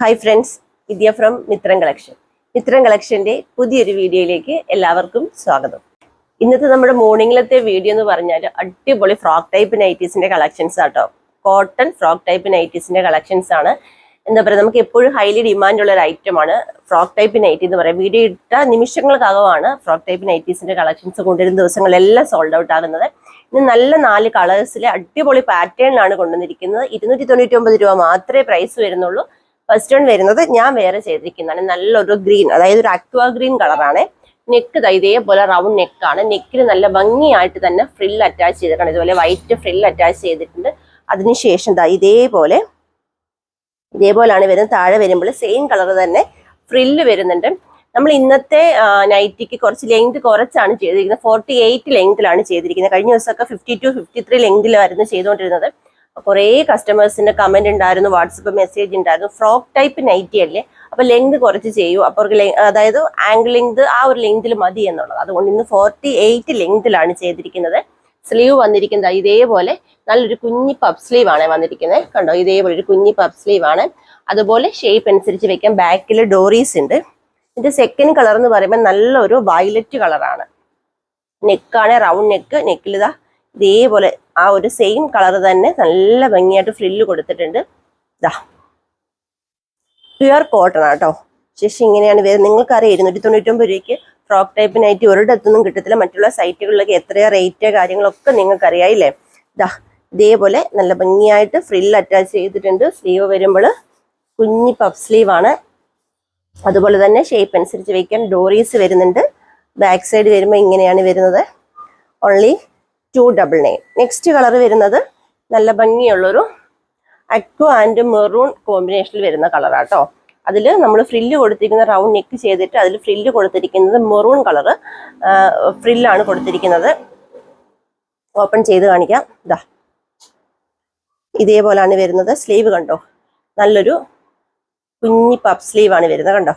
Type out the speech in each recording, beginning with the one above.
Hi friends Vidya from Mithran collection Mithran കളക്ഷന്റെ പുതിയൊരു വീഡിയോയിലേക്ക് എല്ലാവർക്കും സ്വാഗതം. ഇന്നത്തെ നമ്മുടെ മോർണിംഗിലത്തെ വീഡിയോ എന്ന് പറഞ്ഞാൽ അടിപൊളി ഫ്രോക്ക് ടൈപ്പ് നൈറ്റീസിന്റെ കളക്ഷൻസ് ആട്ടോ. കോട്ടൺ ഫ്രോക്ക് ടൈപ്പ് നൈറ്റീസിന്റെ കളക്ഷൻസ് ആണ്. എന്താ പറയുക നമുക്ക് എപ്പോഴും ഹൈലി ഡിമാൻഡ് ഉള്ള ഒരു ഐറ്റം ആണ് ഫ്രോക്ക് ടൈപ്പ് നൈറ്റി എന്ന് പറയാം. വീഡിയോ ഇട്ട നിമിഷങ്ങൾക്കകമാണ് ഫ്രോക്ക് ടൈപ്പ് നൈറ്റീസിന്റെ കളക്ഷൻസ് കൊണ്ടുവരുന്ന ദിവസങ്ങളെല്ലാം സോൾഡ് ഔട്ട് ആകുന്നത്. ഇന്ന് നല്ല നാല് കളേഴ്സിലെ അടിപൊളി പാറ്റേണിലാണ് കൊണ്ടുവന്നിരിക്കുന്നത്. ഇരുന്നൂറ്റി തൊണ്ണൂറ്റി ഒമ്പത് രൂപ മാത്രമേ പ്രൈസ് വരുന്നുള്ളൂ. ഫസ്റ്റ് വൺ വരുന്നത് ഞാൻ വേറെ ചെയ്തിരിക്കുന്നതാണ്. നല്ലൊരു ഗ്രീൻ അതായത് ഒരു അക്വ ഗ്രീൻ കളറാണ് നെക്ക് ഇതേപോലെ റൗണ്ട് നെക്കാണ് നെക്കിന് നല്ല ഭംഗിയായിട്ട് തന്നെ ഫ്രിൽ അറ്റാച്ച് ചെയ്തിട്ടുണ്ട്. ഇതുപോലെ വൈറ്റ് ഫ്രിൽ അറ്റാച്ച് ചെയ്തിട്ടുണ്ട്. അതിനുശേഷം ഇതേപോലെ ഇതേപോലെയാണ് വരുന്നത്. താഴെ വരുമ്പോൾ സെയിം കളർ തന്നെ ഫ്രില്ല് വരുന്നുണ്ട്. നമ്മൾ ഇന്നത്തെ നൈറ്റിക്ക് കുറച്ച് ലെങ്ത് കുറച്ചാണ് ചെയ്തിരിക്കുന്നത്. ഫോർട്ടി എയ്റ്റ് ലെങ്തിലാണ് ചെയ്തിരിക്കുന്നത്. കഴിഞ്ഞ ദിവസമൊക്കെ ഫിഫ്റ്റി ടു ഫിഫ്റ്റി ത്രീ ലെങ്തിലായിരുന്നു ചെയ്തുകൊണ്ടിരുന്നത്. കുറേ കസ്റ്റമേഴ്സിന്റെ കമന്റ് ഉണ്ടായിരുന്നു വാട്സപ്പ് മെസ്സേജ് ഉണ്ടായിരുന്നു. ഫ്രോക്ക് ടൈപ്പ് നൈറ്റി അല്ലേ? അപ്പൊ ലെങ്ത് കുറച്ച് ചെയ്യൂ. അപ്പോൾ അതായത് ആംഗിൾ ലെങ്ത് ആ ഒരു ലെങ്തിൽ മതി എന്നുള്ളത്. അതുകൊണ്ട് ഇന്ന് ഫോർട്ടി എയ്റ്റ് ലെങ്തിലാണ് ചെയ്തിരിക്കുന്നത്. സ്ലീവ് വന്നിരിക്കുന്നത് ഇതേപോലെ നല്ലൊരു കുഞ്ഞി പബ് സ്ലീവ് ആണ് വന്നിരിക്കുന്നത്. കണ്ടോ? ഇതേപോലെ ഒരു കുഞ്ഞി പബ് സ്ലീവ് ആണ്. അതുപോലെ ഷേപ്പ് അനുസരിച്ച് വെക്കാം. ബാക്കിൽ ഡോറീസ് ഉണ്ട്. ഇതിന്റെ സെക്കൻഡ് കളർ എന്ന് പറയുമ്പോൾ നല്ലൊരു വയലറ്റ് കളറാണ് നെക്കാണ് റൗണ്ട് നെക്ക് നെക്കിൽ ഇതാ ഇതേപോലെ ആ ഒരു സെയിം കളർ തന്നെ നല്ല ഭംഗിയായിട്ട് ഫ്രില്ല് കൊടുത്തിട്ടുണ്ട്. ഇതാ പ്യുവർ കോട്ടൺ ആട്ടോ. ശേഷം ഇങ്ങനെയാണ് വരുന്നത്. നിങ്ങൾക്കറിയാം ഇരുന്നൂറ്റി തൊണ്ണൂറ്റൊമ്പത് രൂപയ്ക്ക് ഫ്രോക്ക് ടൈപ്പ് നൈറ്റി ഒരിടത്തൊന്നും കിട്ടത്തില്ല. മറ്റുള്ള സൈറ്റുകളിലൊക്കെ എത്രയാ റേറ്റ് കാര്യങ്ങളൊക്കെ നിങ്ങൾക്കറിയായില്ലേ ഇതാ ഇതേപോലെ നല്ല ഭംഗിയായിട്ട് ഫ്രില്ല് അറ്റാച്ച് ചെയ്തിട്ടുണ്ട്. സ്ലീവ് വരുമ്പോൾ കുഞ്ഞി പഫ് സ്ലീവ് ആണ്. അതുപോലെ തന്നെ ഷേപ്പ് അനുസരിച്ച് വയ്ക്കാൻ ഡോറീസ് വരുന്നുണ്ട്. ബാക്ക് സൈഡ് വരുമ്പോൾ ഇങ്ങനെയാണ് വരുന്നത്. Only two double nine next colour വരുന്നത് നല്ല ഭംഗിയുള്ളൊരു അക്വ ആൻഡ് മെറൂൺ കോമ്പിനേഷനിൽ വരുന്ന കളറാട്ടോ അതിൽ നമ്മൾ ഫ്രില്ല് കൊടുത്തിരിക്കുന്ന റൗണ്ട് നെക്ക് ചെയ്തിട്ട് അതിൽ ഫ്രില്ല് കൊടുത്തിരിക്കുന്നത് മെറൂൺ കളറ് ഫ്രില്ലാണ് കൊടുത്തിരിക്കുന്നത്. ഓപ്പൺ ചെയ്ത് കാണിക്കാം. ഇതാ ഇതേപോലാണ് വരുന്നത്. സ്ലീവ് കണ്ടോ? നല്ലൊരു കുഞ്ഞി പപ്പ് സ്ലീവാണ് വരുന്നത് കണ്ടോ?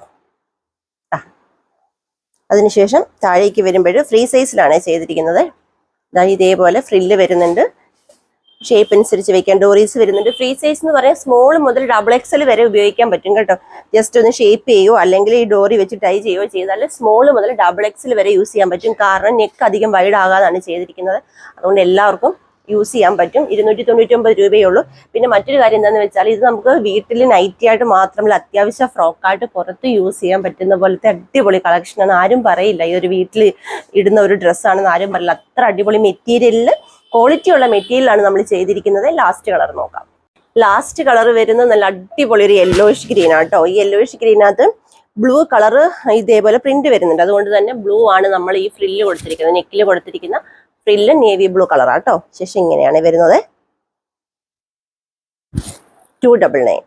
അതിനുശേഷം താഴേക്ക് വരുമ്പോൾ ഫ്രീ സൈസിലാണ് ചെയ്തിരിക്കുന്നത്. ദാ ഇതേപോലെ ഫ്രില്ല് വരുന്നുണ്ട്. ഷേപ്പ് അനുസരിച്ച് വെക്കാൻ. ഡോറീസ് വരുന്നുണ്ട്. ഫ്രീ സൈസ് എന്ന് പറയാൻ സ്മോൾ മുതൽ ഡബിൾ എക്സൽ വരെ ഉപയോഗിക്കാൻ പറ്റും കേട്ടോ. ജസ്റ്റ് ഒന്ന് ഷേപ്പ് ചെയ്യുകയോ അല്ലെങ്കിൽ ഈ ഡോറി വെച്ച് ടൈ ചെയ്യുകയോ ചെയ്താൽ സ്മോൾ മുതൽ ഡബിൾ എക്സൽ വരെ യൂസ് ചെയ്യാൻ പറ്റും. കാരണം നെക്ക് അധികം വൈഡ് ആകാതാണ് ചെയ്തിരിക്കുന്നത്. അതുകൊണ്ട് എല്ലാവർക്കും യൂസ് ചെയ്യാൻ പറ്റും. ഇരുന്നൂറ്റി തൊണ്ണൂറ്റി ഒമ്പത് രൂപയേ ഉള്ളൂ. പിന്നെ മറ്റൊരു കാര്യം എന്താണെന്ന് വെച്ചാൽ ഇത് നമുക്ക് വീട്ടിൽ നൈറ്റി ആയിട്ട് മാത്രമല്ല അത്യാവശ്യ ഫ്രോക്കായിട്ട് പുറത്ത് യൂസ് ചെയ്യാൻ പറ്റുന്ന പോലത്തെ അടിപൊളി കളക്ഷനാണ് ആരും പറയില്ല. ഈ ഒരു വീട്ടിൽ ഇടുന്ന ഒരു ഡ്രസ്സാണെന്ന് ആരും പറയില്ല. അത്ര അടിപൊളി മെറ്റീരിയലിൽ ക്വാളിറ്റി ഉള്ള മെറ്റീരിയലാണ് നമ്മൾ ചെയ്തിരിക്കുന്നത്. ലാസ്റ്റ് കളർ നോക്കാം. ലാസ്റ്റ് കളർ വരുന്നത് നല്ല അടിപൊളി ഒരു യെല്ലോയിഷ് ഗ്രീൻ ആട്ടോ ഈ യെല്ലോയിഷ് ഗ്രീനകത്ത് ബ്ലൂ കളർ ഇതേപോലെ പ്രിന്റ് വരുന്നുണ്ട്. അതുകൊണ്ട് തന്നെ ബ്ലൂ ആണ് നമ്മൾ ഈ ഫ്രില്ല് കൊടുത്തിരിക്കുന്നത് നെക്കിൽ കൊടുത്തിരിക്കുന്ന ഫ്രില്ല് നേവി ബ്ലൂ കളർ ആട്ടോ ശേഷം ഇങ്ങനെയാണ് വരുന്നത്. ടു ഡബിൾ നയൻ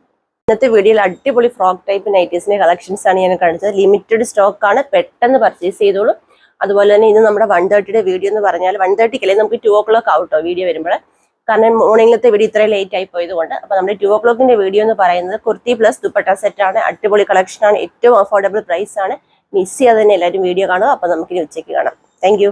ഇന്നത്തെ വീഡിയോയിൽ അടിപൊളി ഫ്രോക്ക് ടൈപ്പ് നൈറ്റീസിന്റെ കളക്ഷൻസ് ആണ് ഞാൻ കാണിച്ചത്. ലിമിറ്റഡ് സ്റ്റോക്ക് ആണ്. പെട്ടെന്ന് പർച്ചേസ് ചെയ്തോളൂ. അതുപോലെ തന്നെ ഇത് നമ്മുടെ വൺ തേർട്ടിയുടെ വീഡിയോ എന്ന് പറഞ്ഞാൽ വൺ തേർട്ടിക്കല്ലേ നമുക്ക് ടു ഓ ക്ലോക്ക് ആവട്ടോ വീഡിയോ വരുമ്പോൾ കാരണം മോർണിംഗിലത്തെ വീഡിയോ ഇത്രയും ലേറ്റ് ആയി പോയതുകൊണ്ട് അപ്പോൾ നമ്മുടെ ടു ഓ ക്ലോക്കിന്റെ വീഡിയോ എന്ന് പറയുന്നത് കുർത്തി പ്ലസ് ദുപ്പട്ട സെറ്റ് ആണ്. അടിപൊളി കളക്ഷനാണ് ഏറ്റവും അഫോർഡബിൾ പ്രൈസ് ആണ്. മിസ് ചെയ്യാതെ തന്നെ എല്ലാവരും വീഡിയോ കാണുക. അപ്പോൾ നമുക്കിനി ഉച്ചയ്ക്ക് കാണാം. താങ്ക്